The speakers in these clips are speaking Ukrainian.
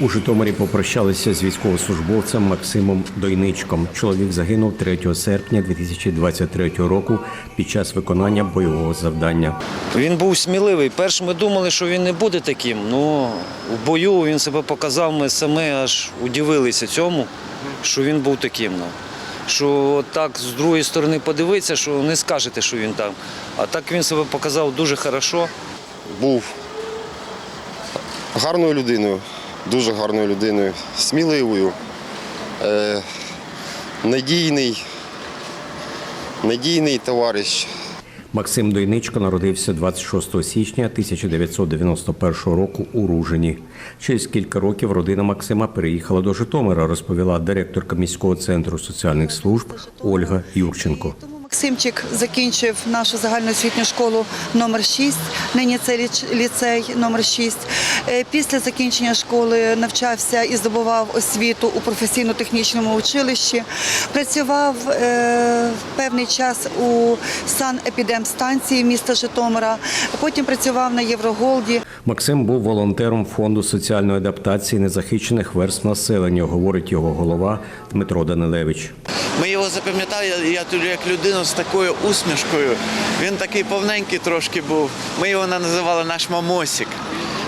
У Житомирі попрощалися з військовослужбовцем Максимом Дойничком. Чоловік загинув 3 серпня 2023 року під час виконання бойового завдання. Він був сміливий. Перш ми думали, що він не буде таким. Ну в бою він себе показав. Ми самі аж удивилися цьому, що він був таким. Ну. Що так з другої сторони подивитися, що не скажете, що він там. А так він себе показав дуже хорошо. був гарною людиною, дуже гарною людиною, сміливою, е, надійний, надійний товариш. Максим Дойничко народився 26 січня 1991 року у Ружині. Через кілька років родина Максима переїхала до Житомира, розповіла директорка міського центру соціальних служб Ольга Юрченко. Максимчик закінчив нашу загальноосвітню школу номер 6, нині це ліцей номер 6. Е, Після закінчення школи навчався і здобував освіту у професійно-технічному училищі. Працював е, певний час у санепідемстанції міста Житомира, потім працював на Євроголді. Максим був волонтером фонду соціальної адаптації незахищених верств населення, говорить його голова Дмитро Данилевич. Ми його запам'ятали, я тут як людину з такою усмішкою. Він такий повненький трошки був. Ми його називали наш мамосик.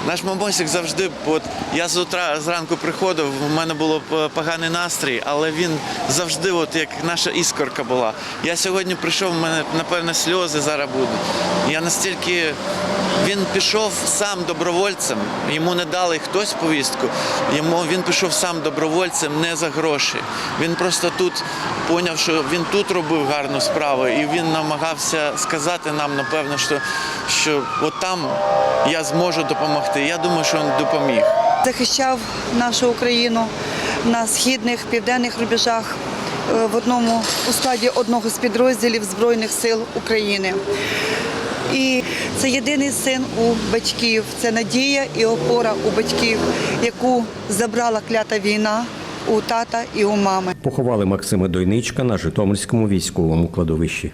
Наш мамосик завжди, от я з утра зранку приходив, у мене було поганий настрій, але він завжди, от як наша іскорка була. Я сьогодні прийшов, в мене напевно сльози зараз будуть. Я настільки він пішов сам добровольцем, йому не дали хтось повістку. Йому він пішов сам добровольцем не за гроші. Він просто тут поняв, що він тут робив гарну справу, і він намагався сказати нам, напевно, що, що от там я зможу допомогти. Я думаю, що він допоміг. захищав нашу Україну на східних південних рубежах е, в одному у складі одного з підрозділів Збройних сил України. І це єдиний син у батьків, це надія і опора у батьків, яку забрала клята війна у тата і у мами. Поховали Максима Дойничка на Житомирському військовому кладовищі.